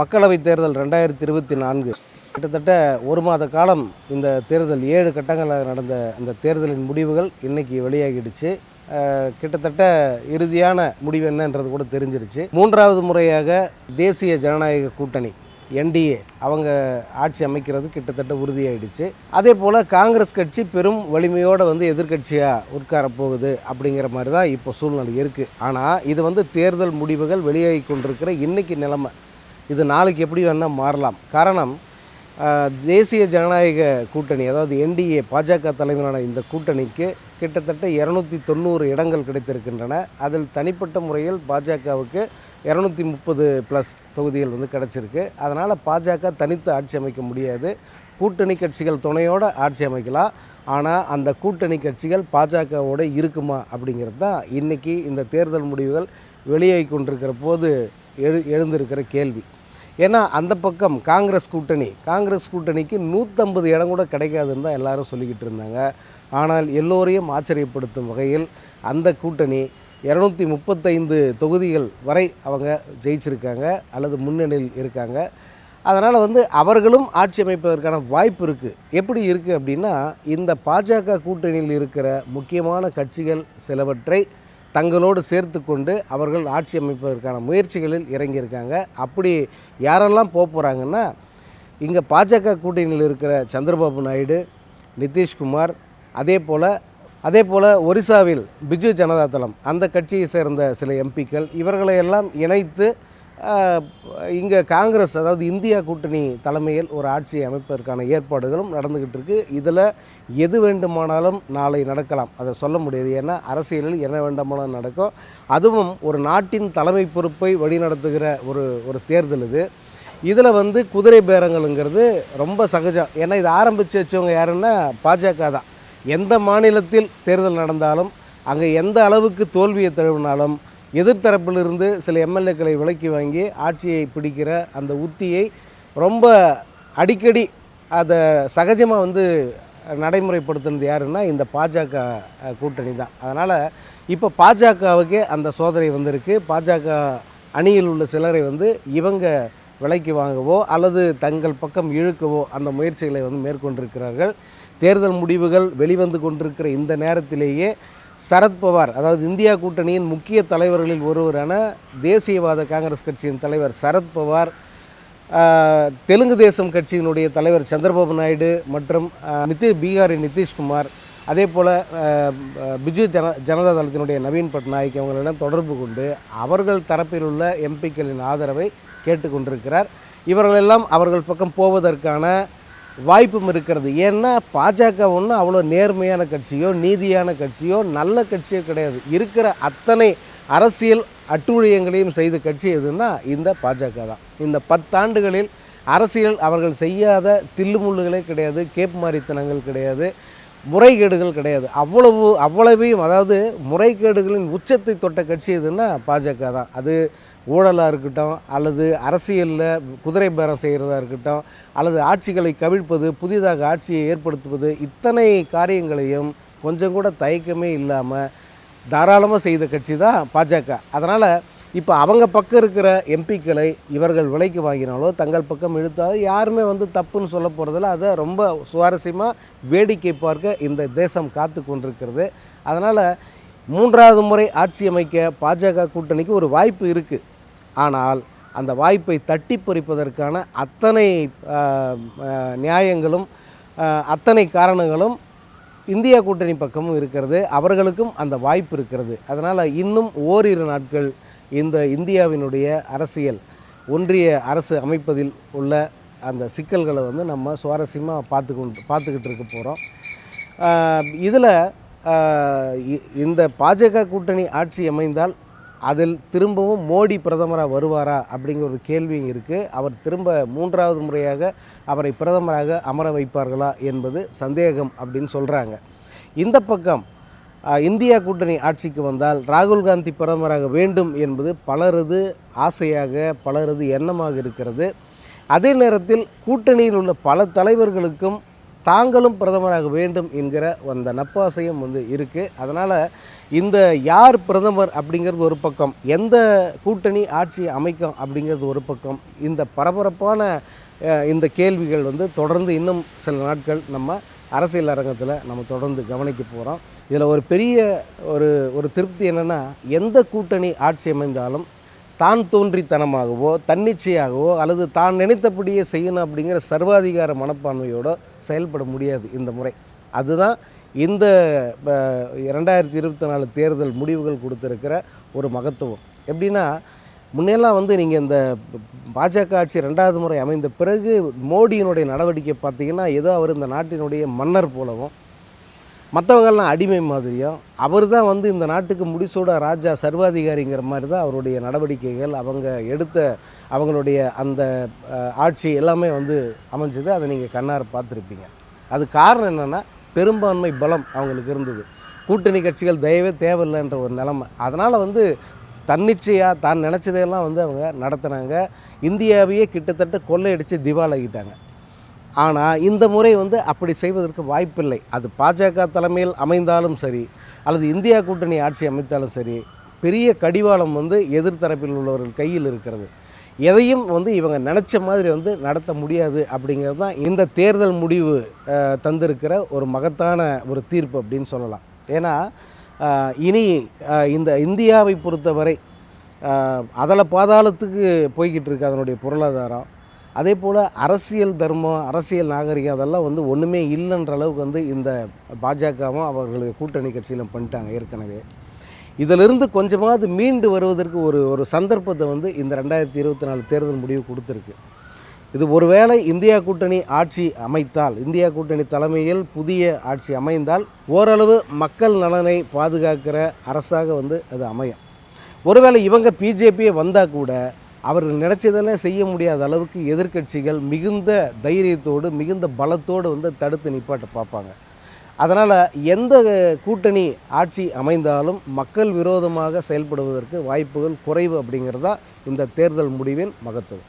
மக்களவைத் தேர்தல் ரெண்டாயிரத்தி இருபத்தி நான்கு. கிட்டத்தட்ட ஒரு மாத காலம் இந்த தேர்தல் ஏழு கட்டங்களாக நடந்த அந்த தேர்தலின் முடிவுகள் இன்னைக்கு வெளியாகிடுச்சு. கிட்டத்தட்ட இறுதியான முடிவு என்னன்றது கூட தெரிஞ்சிருச்சு. மூன்றாவது முறையாக தேசிய ஜனநாயக கூட்டணி என்டிஏ அவங்க ஆட்சி அமைக்கிறது கிட்டத்தட்ட உறுதியாயிடுச்சு. அதே போல் காங்கிரஸ் கட்சி பெரும் வலிமையோடு வந்து எதிர்க்கட்சியாக உட்கார போகுது அப்படிங்கிற மாதிரி தான் இப்போ சூழ்நிலை இருக்குது ஆனால் இது வந்து தேர்தல் முடிவுகள் வெளியாகி கொண்டிருக்கிற இன்னைக்கு நிலைமை. இது நாளைக்கு எப்படி வேணால் மாறலாம். காரணம் தேசிய ஜனநாயக கூட்டணி அதாவது என்டிஏ பாஜக தலைமையிலான இந்த கூட்டணிக்கு கிட்டத்தட்ட இரநூத்தி தொண்ணூறு இடங்கள் கிடைத்திருக்கின்றன. அதில் தனிப்பட்ட முறையில் பாஜகவுக்கு இரநூத்தி முப்பது ப்ளஸ் தொகுதிகள் வந்து கிடச்சிருக்கு. அதனால் பாஜக தனித்து ஆட்சி அமைக்க முடியாது. கூட்டணி கட்சிகள் துணையோடு ஆட்சி அமைக்கலாம். ஆனால் அந்த கூட்டணி கட்சிகள் பாஜகவோட இருக்குமா அப்படிங்கிறது தான் இன்றைக்கி இந்த தேர்தல் முடிவுகள் வெளியாகி கொண்டிருக்கிற போது எழு எழுந்திருக்கிற கேள்வி. ஏன்னா அந்த பக்கம் காங்கிரஸ் கூட்டணி காங்கிரஸ் கூட்டணிக்கு நூற்றம்பது இடம் கூட கிடைக்காதுன்னு தான் எல்லாரும் சொல்லிக்கிட்டு இருந்தாங்க. ஆனால் எல்லோரையும் ஆச்சரியப்படுத்தும் வகையில் அந்த கூட்டணி இரநூத்தி முப்பத்தைந்து தொகுதிகள் வரை அவங்க ஜெயிச்சிருக்காங்க அல்லது முன்னணியில் இருக்காங்க. அதனால் வந்து அவர்களும் ஆட்சி அமைப்பதற்கான வாய்ப்பு இருக்குது எப்படி இருக்குது அப்படின்னா இந்த பாஜக கூட்டணியில் இருக்கிற முக்கியமான கட்சிகள் சிலவற்றை தங்களோடு சேர்த்து கொண்டு அவர்கள் ஆட்சி அமைப்பதற்கான முயற்சிகளில் இறங்கியிருக்காங்க. அப்படி யாரெல்லாம் போக போகிறாங்கன்னா இங்கே பாஜக கூட்டணியில் இருக்கிற சந்திரபாபு நாயுடு நிதிஷ்குமார் அதே போல் அதே போல் ஒரிசாவில் பிஜு ஜனதா தளம் அந்த கட்சியை சேர்ந்த சில எம்பிக்கள் இவர்களையெல்லாம் இணைத்து இங்கே காங்கிரஸ் அதாவது இந்தியா கூட்டணி தலைமையில் ஒரு ஆட்சியை அமைப்பதற்கான ஏற்பாடுகளும் நடந்துக்கிட்டு இருக்கு. இதில் எது வேண்டுமானாலும் நாளை நடக்கலாம். அதை சொல்ல முடியாது. ஏன்னா அரசியலில் என்ன வேண்டுமானாலும் நடக்கும். அதுவும் ஒரு நாட்டின் தலைமை பொறுப்பை வழிநடத்துகிற ஒரு ஒரு தேர்தல் இது. இதில் வந்து குதிரை பேரங்களுங்கிறது ரொம்ப சகஜம். ஏன்னா இதை ஆரம்பித்து வச்சவங்க யாருன்னா பாஜக தான். எந்த மாநிலத்தில் தேர்தல் நடந்தாலும் அங்கே எந்த அளவுக்கு தோல்வியை தழுவினாலும் எதிர்த்தரப்பிலிருந்து சில எம்எல்ஏக்களை விலக்கி வாங்கி ஆட்சியை பிடிக்கிற அந்த உத்தியை ரொம்ப அடிக்கடி அதை சகஜமாக வந்து நடைமுறைப்படுத்துனது யாருன்னா இந்த பாஜக கூட்டணி தான். அதனால் இப்போ பாஜகவுக்கே அந்த சோதனை வந்திருக்கு. பாஜக அணியில் உள்ள சிலரை வந்து இவங்க விலைக்கு வாங்கவோ அல்லது தங்கள் பக்கம் இழுக்கவோ அந்த முயற்சிகளை வந்து மேற்கொண்டிருக்கிறார்கள். தேர்தல் முடிவுகள் வெளிவந்து கொண்டிருக்கிற இந்த நேரத்திலேயே சரத்பவார் அதாவது இந்தியா கூட்டணியின் முக்கிய தலைவர்களில் ஒருவரான தேசியவாத காங்கிரஸ் கட்சியின் தலைவர் சரத்பவார் தெலுங்கு தேசம் கட்சியினுடைய தலைவர் சந்திரபாபு நாயுடு மற்றும் நிதி பீகாரின் நிதிஷ்குமார் அதே போல் பிஜு ஜன ஜனதா தளத்தினுடைய நவீன் பட்நாயக் அவங்களிடம் தொடர்பு கொண்டு அவர்கள் தரப்பில் உள்ள எம்பிக்களின் ஆதரவை கேட்டுக்கொண்டிருக்கிறார். இவர்களெல்லாம் அவர்கள் பக்கம் போவதற்கான வாய்ப்பும் இருக்கிறது. ஏன்னா பாஜக ஒன்றும் அவ்வளோ நேர்மையான கட்சியோ நீதியான கட்சியோ நல்ல கட்சியோ கிடையாது. இருக்கிற அத்தனை அரசியல் அட்டூழியங்களையும் செய்த கட்சி எதுன்னா இந்த பாஜக தான். இந்த பத்தாண்டுகளில் அரசியல் அவர்கள் செய்யாத தில்லுமுள்ளுகளே கிடையாது கேப்புமாரித்தனங்கள் கிடையாது முறைகேடுகள் கிடையாது. அவ்வளவு அவ்வளவையும் அதாவது முறைகேடுகளின் உச்சத்தை தொட்ட கட்சி எதுன்னா பாஜக தான். அது ஊழலாக இருக்கட்டும் அல்லது அரசியலில் குதிரை பேரம் செய்கிறதா இருக்கட்டும் அல்லது ஆட்சிகளை கவிழ்ப்பது புதிதாக ஆட்சியை ஏற்படுத்துவது இத்தனை காரியங்களையும் கொஞ்சம் கூட தயக்கமே இல்லாமல் தாராளமாக செய்த கட்சி தான் பாஜக. அதனால் இப்போ அவங்க பக்கம் இருக்கிற எம்பிக்களை இவர்கள் விலைக்கு வாங்கினாலோ தங்கள் பக்கம் இழுத்தாலோ யாருமே வந்து தப்புன்னு சொல்ல போகிறதில்ல அதை ரொம்ப சுவாரஸ்யமாக வேடிக்கை பார்க்க இந்த தேசம் காத்து கொண்டிருக்கிறது. அதனால் மூன்றாவது முறை ஆட்சி அமைக்க பாஜக கூட்டணிக்கு ஒரு வாய்ப்பு இருக்குது ஆனால் அந்த வாய்ப்பை தட்டி பறிப்பதற்கான அத்தனை நியாயங்களும் அத்தனை காரணங்களும் இந்தியா கூட்டணி பக்கமும் இருக்கிறது. அவர்களுக்கும் அந்த வாய்ப்பு இருக்கிறது. அதனால் இன்னும் ஓரிரு நாட்கள் இந்த இந்தியாவினுடைய அரசியல் ஒன்றிய அரசு அமைப்பதில் உள்ள அந்த சிக்கல்களை வந்து நம்ம சுவாரஸ்யமாக பார்த்து கொண்டு பார்த்துக்கிட்டு இருக்க போகிறோம் இதில் இந்த பாஜக கூட்டணி ஆட்சி அமைந்தால் அதில் திரும்பவும் மோடி பிரதமராக வருவாரா அப்படிங்கிற ஒரு கேள்வியும் இருக்குது அவர் திரும்ப மூன்றாவது முறையாக அவரை பிரதமராக அமர வைப்பார்களா என்பது சந்தேகம் அப்படின்னு சொல்கிறாங்க இந்த பக்கம் இந்தியா கூட்டணி ஆட்சிக்கு வந்தால் ராகுல் காந்தி பிரதமராக வேண்டும் என்பது பலரது ஆசையாக பலரது எண்ணமாக இருக்கிறது. அதே நேரத்தில் கூட்டணியில் உள்ள பல தலைவர்களுக்கும் தாங்களும் பிரதமராக வேண்டும் என்கிற அந்த நப்பாசையும் வந்து இருக்குது அதனால் இந்த யார் பிரதமர் அப்படிங்கிறது ஒரு பக்கம் எந்த கூட்டணி ஆட்சி அமைக்கும் அப்படிங்கிறது ஒரு பக்கம் இந்த பரபரப்பான இந்த கேள்விகள் வந்து தொடர்ந்து இன்னும் சில நாட்கள் நம்ம அரசியல் அரங்கத்தில் நம்ம தொடர்ந்து கவனிக்க போகிறோம் இதில் ஒரு பெரிய ஒரு ஒரு திருப்தி என்னென்னா எந்த கூட்டணி ஆட்சி அமைந்தாலும் தான் தோன்றித்தனமாகவோ தன்னிச்சையாகவோ அல்லது தான் நினைத்தபடியே செய்யணும் அப்படிங்கிற சர்வாதிகார மனப்பான்மையோட செயல்பட முடியாது இந்த முறை. அதுதான் இந்த ரெண்டாயிரத்தி இரண்டாயிரத்தி இருபத்தி நாலு தேர்தல் முடிவுகள் கொடுத்துருக்கிற ஒரு மகத்துவம். எப்படின்னா முன்னெல்லாம் வந்து நீங்கள் இந்த பாஜக ஆட்சி ரெண்டாவது முறை அமைந்த பிறகு மோடியினுடைய நடவடிக்கை பார்த்திங்கன்னா ஏதோ அவர் இந்த நாட்டினுடைய மன்னர் போலவும் மற்றவங்கெல்லாம் அடிமை மாதிரியும் அவர் தான் வந்து இந்த நாட்டுக்கு முடிசூட ராஜா சர்வாதிகாரிங்கிற மாதிரி தான் அவருடைய நடவடிக்கைகள் அவங்க எடுத்த அவங்களுடைய அந்த ஆட்சி எல்லாமே வந்து அமைஞ்சது. அதை நீங்கள் கண்ணார பார்த்துருப்பீங்க. அது காரணம் என்னென்னா பெரும்பான்மை பலம் அவங்களுக்கு இருந்தது. கூட்டணி கட்சிகள் தயவே தேவையில்லைன்ற ஒரு நிலைமை. அதனால் வந்து தன்னிச்சையாக தான் நினச்சதையெல்லாம் வந்து அவங்க நடத்துனாங்க. இந்தியாவையே கிட்டத்தட்ட கொள்ளையடித்து திவாலாகிட்டாங்க ஆனால் இந்த முறை வந்து அப்படி செய்வதற்கு வாய்ப்பில்லை. அது பாஜக தலைமையில் அமைந்தாலும் சரி அல்லது இந்தியா கூட்டணி ஆட்சி அமைத்தாலும் சரி பெரிய கடிவாளம் வந்து எதிர்த்தரப்பில் உள்ளவர்கள் கையில் இருக்கிறது. எதையும் வந்து இவங்க நினச்ச மாதிரி வந்து நடத்த முடியாது அப்படிங்கிறது தான் இந்த தேர்தல் முடிவு தந்திருக்கிற ஒரு மகத்தான ஒரு தீர்ப்பு அப்படின்னு சொல்லலாம். ஏன்னா இனி இந்த இந்தியாவை பொறுத்தவரை அதில் பாதாளத்துக்கு போய்கிட்டு இருக்கு அதனுடைய பொருளாதாரம். அதே போல் அரசியல் தர்மம் அரசியல் நாகரிகம் அதெல்லாம் வந்து ஒன்றுமே இல்லைன்ற அளவுக்கு வந்து இந்த பாஜகவும் அவர்களுடைய கூட்டணி கட்சியிலும் பண்ணிட்டாங்க ஏற்கனவே. இதிலிருந்து கொஞ்சமாவது மீண்டு வருவதற்கு ஒரு ஒரு சந்தர்ப்பத்தை வந்து இந்த ரெண்டாயிரத்தி இருபத்தி நாலு தேர்தல் முடிவு கொடுத்துருக்கு. இது ஒருவேளை இந்தியா கூட்டணி ஆட்சி அமைத்தால் இந்தியா கூட்டணி தலைமையில் புதிய ஆட்சி அமைந்தால் ஓரளவு மக்கள் நலனை பாதுகாக்கிற அரசாக வந்து அது அமையும். ஒருவேளை இவங்க பிஜேபியே வந்தால் கூட அவர்கள் நினச்சதெல்லாம் செய்ய முடியாத அளவுக்கு எதிர்க்கட்சிகள் மிகுந்த தைரியத்தோடு மிகுந்த பலத்தோடு வந்து தடுத்து நிப்பாட்ட பார்ப்பாங்க. அதனால் எந்த கூட்டணி ஆட்சி அமைந்தாலும் மக்கள் விரோதமாக செயல்படுவதற்கு வாய்ப்புகள் குறைவு அப்படிங்கிறது தான் இந்த தேர்தல் முடிவின் மகத்துவம்.